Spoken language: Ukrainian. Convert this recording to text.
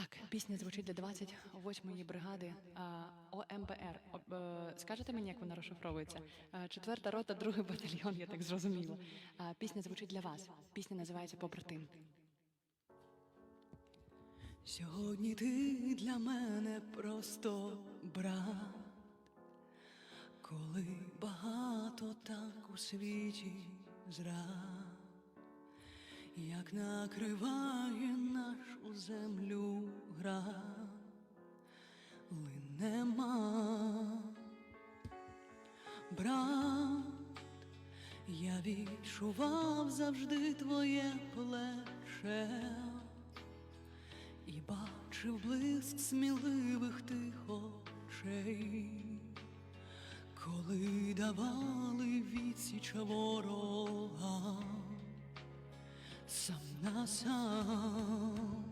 Так, пісня звучить для 28-ї бригади а, ОМБР. О, е, Скажете мені, як вона розшифровується? Е, Четверта рота, другий батальйон, я так зрозуміла. А, Пісня звучить для вас. Пісня називається Побратим. Сьогодні ти для мене просто брат, коли багато так у світі зрад, як накриває нашу землю гра, линема, брат, я відчував завжди твоє плече. І бачив блиск сміливих тих очей, коли давали відсіч ворога сам на сам.